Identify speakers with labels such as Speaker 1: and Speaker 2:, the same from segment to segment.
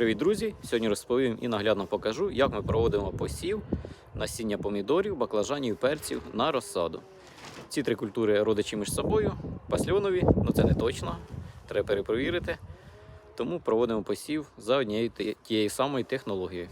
Speaker 1: Привіт, друзі! Сьогодні розповім і наглядно покажу, як ми проводимо посів насіння помідорів, баклажанів, перців на розсаду. Ці три культури родичі між собою, пасльонові, ну це не точно, треба перепровірити. Тому проводимо посів за однією тією самою технологією.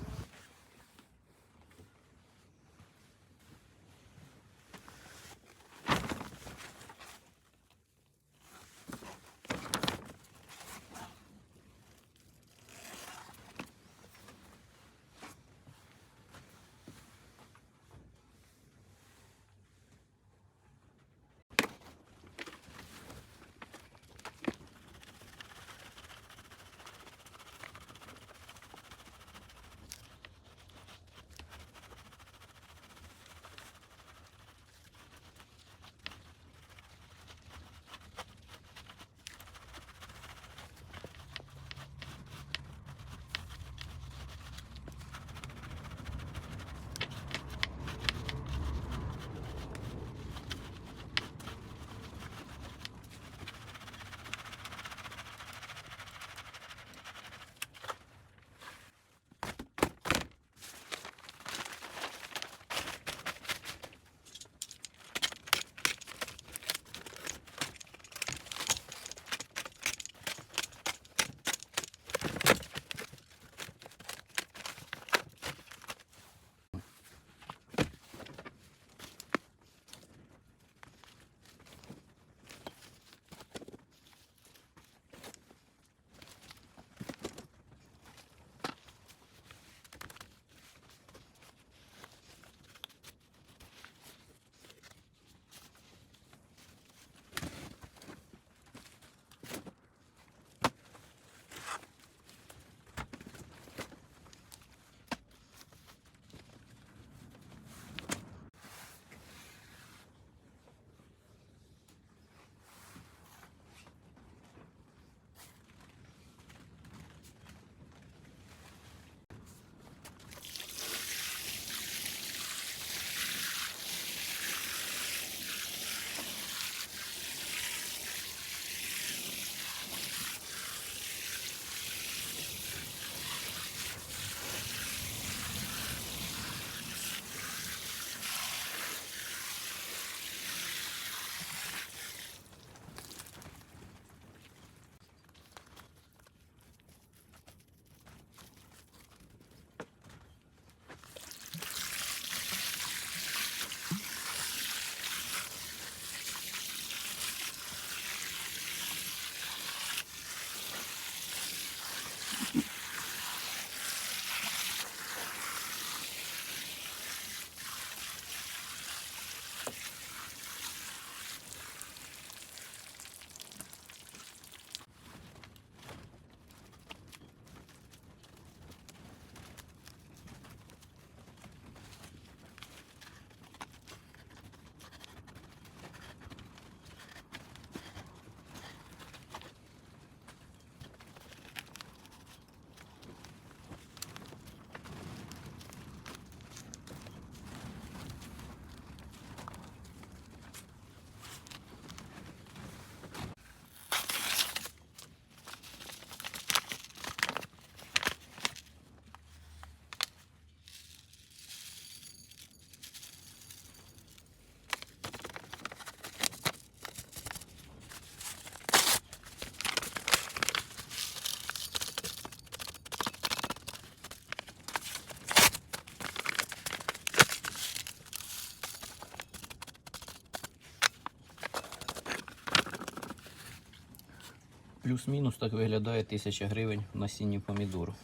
Speaker 1: Плюс-мінус так виглядає 1000 гривень в насінні помідору.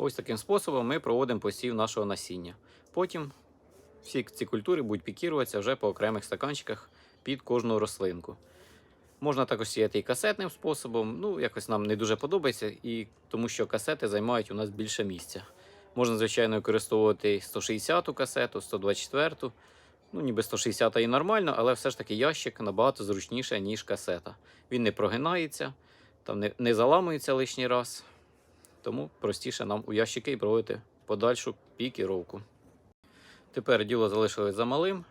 Speaker 1: Ось таким способом ми проводимо посів нашого насіння. Потім всі ці культури будуть пікіруватися вже по окремих стаканчиках під кожну рослинку. Можна також сіяти і касетним способом. Ну, якось нам не дуже подобається, і тому що касети займають у нас більше місця. Можна, звичайно, використовувати 160-ту касету, 124-ту. Ну, ніби 160 і нормально, але все ж таки ящик набагато зручніше, ніж касета. Він не прогинається, там не, не заламується лишній раз. Тому простіше нам у ящики і проводити подальшу пікіровку. Тепер діло залишилось за малим.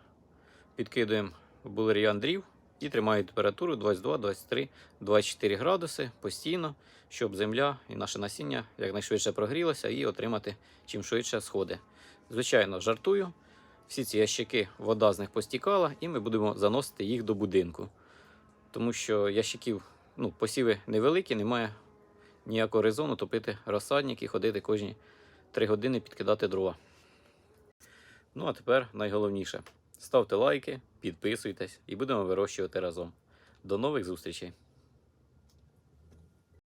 Speaker 1: Підкидуємо в булер'ян дрів і тримаю температуру 22, 23, 24 градуси постійно, щоб земля і наше насіння якнайшвидше прогрілося і отримати чим швидше сходи. Звичайно, жартую. Всі ці ящики, вода з них постікала, і ми будемо заносити їх до будинку. Тому що ящиків, ну, посіви невеликі, немає ніякого резону топити розсадник і ходити кожні 3 години підкидати дрова. Ну а тепер найголовніше. Ставте лайки, підписуйтесь і будемо вирощувати разом. До нових зустрічей!